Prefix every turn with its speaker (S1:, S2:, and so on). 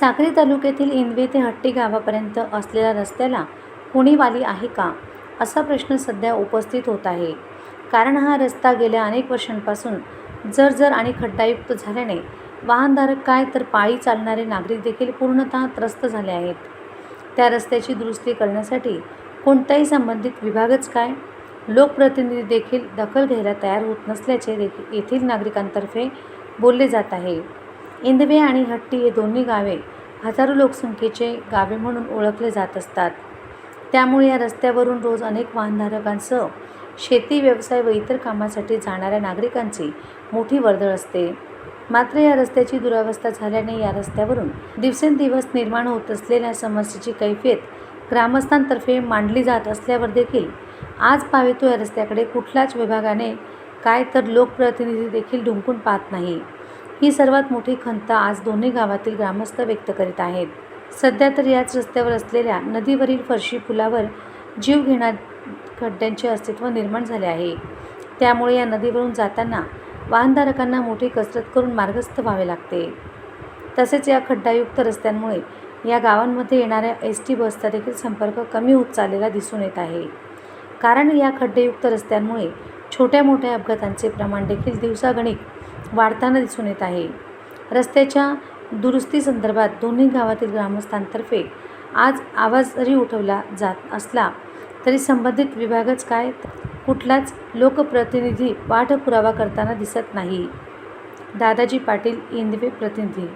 S1: साक्री तालुक्यातील इंदवे ते हट्टी गावापर्यंत असलेल्या रस्त्याला कुणीवाली आहे का? असा प्रश्न सध्या उपस्थित होत आहे. कारण हा रस्ता गेल्या अनेक वर्षांपासून जर्जर आणि खड्डायुक्त झाल्याने वाहनधारक काय तर पायी चालणारे नागरिक देखील पूर्णतः त्रस्त झाले आहेत. त्या रस्त्याची दुरुस्ती करण्यासाठी कोणताही संबंधित विभागच काय? लोकप्रतिनिधी देखील दखल घ्यायला तयार होत नसल्याचे देखील येथील नागरिकांतर्फे बोलले जात आहे. इंदवे आणि हट्टी हे दोन्ही गावे हजारो लोकसंख्येचे गावे म्हणून ओळखले जात असतात. त्यामुळे या रस्त्यावरून रोज अनेक वाहनधारकांसह शेती व्यवसाय व इतर कामासाठी जाणाऱ्या नागरिकांची मोठी वर्दळ असते. मात्र या रस्त्याची दुरावस्था झाल्याने या रस्त्यावरून दिवसेंदिवस निर्माण होत असलेल्या समस्येची कैफियत ग्रामस्थांतर्फे मांडली जात असल्यावर देखील आज पावेतो या रस्त्याकडे कुठल्याच विभागाने काय तर लोकप्रतिनिधी देखील ढुंकून पाहत नाही. ही सर्वात मोठी खंत आज दोन्ही गावातील ग्रामस्थ व्यक्त करीत आहेत. सध्या तर याच रस्त्यावर असलेल्या नदीवरील फरशी पुलावर जीव घेणा खड्ड्यांचे अस्तित्व निर्माण झाले आहे. त्यामुळे या नदीवरून जाताना वाहनधारकांना मोठी कसरत करून मार्गस्थ व्हावे लागते. तसेच या खड्डायुक्त रस्त्यांमुळे या गावांमध्ये येणाऱ्या एस टी बसचा देखील संपर्क कमी होत चाललेला दिसून येत आहे. कारण या खड्डेयुक्त रस्त्यांमुळे छोट्या मोठ्या अपघातांचे प्रमाण देखील दिवसागणिक वाढताना दिसून येत आहे. रस्त्याच्या दुरुस्तीसंदर्भात दोन्ही गावातील ग्रामस्थांतर्फे आज आवाज जरी उठवला जात असला तरी संबंधित विभागच काय कुठलाच लोकप्रतिनिधी पाठपुरावा करताना दिसत नाही. दादाजी पाटील इंदवे प्रतिनिधी